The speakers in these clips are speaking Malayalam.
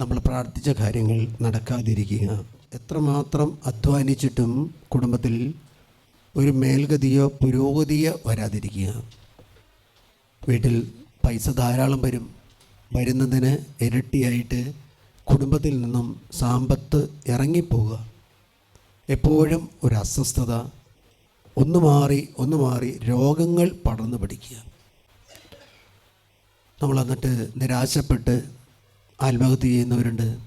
നമ്മൾ പ്രാർത്ഥിച്ച കാര്യങ്ങൾ നടക്കാതിരിക്കുക. എത്രമാത്രം അധ്വാനിച്ചിട്ടും കുടുംബത്തിൽ ഒരു മേൽഗതിയോ പുരോഗതിയോ വരാതിരിക്കുക. വീട്ടിൽ പൈസ ധാരാളം വരും. വരുന്നതിന് ഇരട്ടിയായിട്ട് കുടുംബത്തിൽ നിന്നും സാമ്പത്ത് ഇറങ്ങിപ്പോവുക. എപ്പോഴും ഒരു അസ്വസ്ഥത. ഒന്ന് മാറി ഒന്ന് മാറി രോഗങ്ങൾ പടർന്നു പിടിക്കുക. നമ്മൾ എന്നിട്ട് നിരാശപ്പെട്ട് ആത്മഹത്യ ചെയ്യുന്നവരുണ്ട്.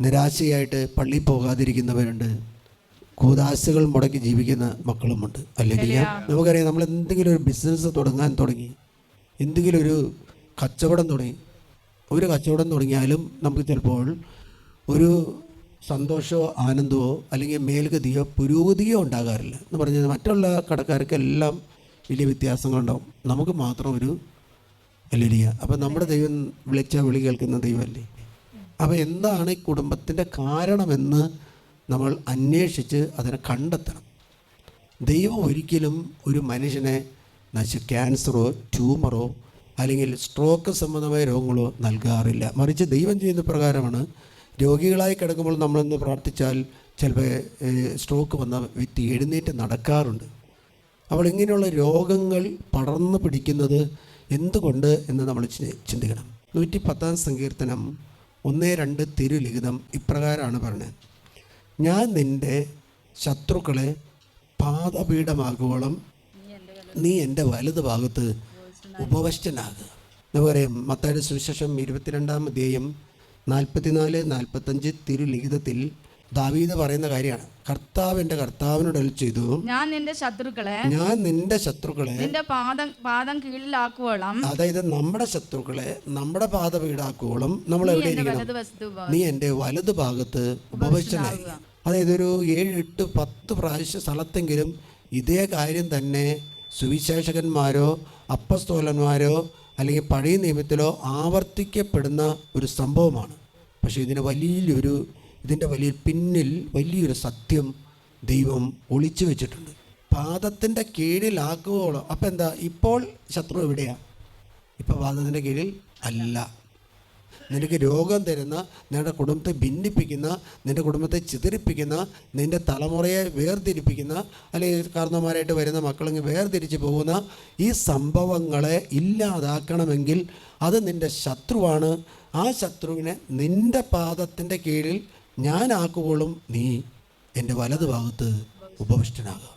നിരാശയായിട്ട് പള്ളിയിൽ പോകാതിരിക്കുന്നവരുണ്ട്. കൂതാശകൾ മുടക്കി ജീവിക്കുന്ന മക്കളുമുണ്ട്. അല്ലെങ്കിൽ നമുക്കറിയാം നമ്മൾ എന്തെങ്കിലും ഒരു ബിസിനസ് തുടങ്ങാൻ തുടങ്ങി എന്തെങ്കിലും ഒരു കച്ചവടം തുടങ്ങി ഒരു കച്ചവടം തുടങ്ങിയാലും നമുക്ക് ചിലപ്പോൾ ഒരു സന്തോഷമോ ആനന്ദമോ അല്ലെങ്കിൽ മേൽഗതിയോ പുരോഗതിയോ ഉണ്ടാകാറില്ല. എന്ന് പറഞ്ഞാൽ മറ്റുള്ള കടക്കാർക്കെല്ലാം വലിയ വ്യത്യാസങ്ങളുണ്ടാവും. നമുക്ക് മാത്രം ഒരു അല്ലേലിയ അപ്പം നമ്മുടെ ദൈവം വിളിച്ച വിളി കേൾക്കുന്ന ദൈവമല്ലേ? അപ്പോൾ എന്താണ് ഈ കുടുംബത്തിന്റെ കാരണമെന്ന് നമ്മൾ അന്വേഷിച്ച് അതിനെ കണ്ടെത്തണം. ദൈവം ഒരിക്കലും ഒരു മനുഷ്യനെ നശി ക്യാൻസറോ ട്യൂമറോ അല്ലെങ്കിൽ സ്ട്രോക്ക് സംബന്ധമായ രോഗങ്ങളോ നൽകാറില്ല. മറിച്ച് ദൈവം ചെയ്യുന്ന പ്രകാരമാണ് രോഗികളായി കിടക്കുമ്പോൾ നമ്മളൊന്ന് പ്രാർത്ഥിച്ചാൽ ചിലപ്പോൾ സ്ട്രോക്ക് വന്ന വ്യക്തി എഴുന്നേറ്റ് നടക്കാറുണ്ട്. അപ്പോൾ ഇങ്ങനെയുള്ള രോഗങ്ങൾ പടർന്നു പിടിക്കുന്നത് എന്തുകൊണ്ട് എന്ന് നമ്മൾ ചിന്തിക്കണം. നൂറ്റി പത്താം സങ്കീർത്തനം ഒന്നേ രണ്ട് തിരുലിഖിതം ഇപ്രകാരമാണ് പറഞ്ഞത്. ഞാൻ നിന്റെ ശത്രുക്കളെ പാദപീഠമാകുവോളം നീ എന്റെ വലതു ഭാഗത്ത് ഉപവഷ്ടനാകുക നമുക്കറിയാം മത്തയുടെ സുവിശേഷം ഇരുപത്തിരണ്ടാം അധ്യായം നാൽപ്പത്തിനാല് നാൽപ്പത്തഞ്ച് തിരുലിഖിതത്തിൽ ദാവീദ് പറയുന്ന കാര്യമാണ്. കർത്താവ് എന്റെ കർത്താവിനോട് ചെയ്തു. ഞാൻ നിന്റെ ശത്രുക്കളെ ഞാൻ നിന്റെ ശത്രുക്കളെ നിന്റെ പാദം പാദം കീഴിലാക്കുവോളം അതായത് നമ്മുടെ ശത്രുക്കളെ നമ്മുടെ പാദം വീടാക്കുവോളം നമ്മൾ എവിടെ ഇരിക്കണം? നീ എന്റെ വലതു ഭാഗത്ത് ഉപവശനായി അതായത് ഒരു ഏഴ് എട്ട് പത്ത് പ്രാവശ്യ സ്ഥലത്തെങ്കിലും ഇതേ കാര്യം തന്നെ സുവിശേഷകന്മാരോ അപ്പസ്തോലന്മാരോ അല്ലെങ്കിൽ പഴയ നിയമത്തിലോ ആവർത്തിക്കപ്പെടുന്ന ഒരു സംഭവമാണ്. പക്ഷേ ഇതിന് വലിയൊരു ഇതിന്റെ വലിയ പിന്നിൽ വലിയൊരു സത്യം ദൈവം ഒളിച്ചു വെച്ചിട്ടുണ്ട്. പാദത്തിന്റെ കീഴിലാക്കുവോളം അപ്പം എന്താ? ഇപ്പോൾ ശത്രു എവിടെയാണ് ഇപ്പോൾ പാദത്തിന്റെ കീഴിൽ അല്ല. നിനക്ക് രോഗം തരുന്ന നിന്റെ കുടുംബത്തെ ഭിന്നിപ്പിക്കുന്ന നിന്റെ കുടുംബത്തെ ചിതറിപ്പിക്കുന്ന നിന്റെ തലമുറയെ വേർതിരിപ്പിക്കുന്ന അല്ലെങ്കിൽ കാരണന്മാരായിട്ട് വരുന്ന മക്കളിങ്ങ് വേർതിരിച്ച് പോകുന്ന ഈ സംഭവങ്ങളെ ഇല്ലാതാക്കണമെങ്കിൽ അത് നിന്റെ ശത്രുവാണ്. ആ ശത്രുവിനെ നിന്റെ പാദത്തിന്റെ കീഴിൽ ഞാനാക്കുമ്പോഴും നീ എന്റെ വലതു ഭാഗത്ത് ഉപവിഷ്ടനാകുക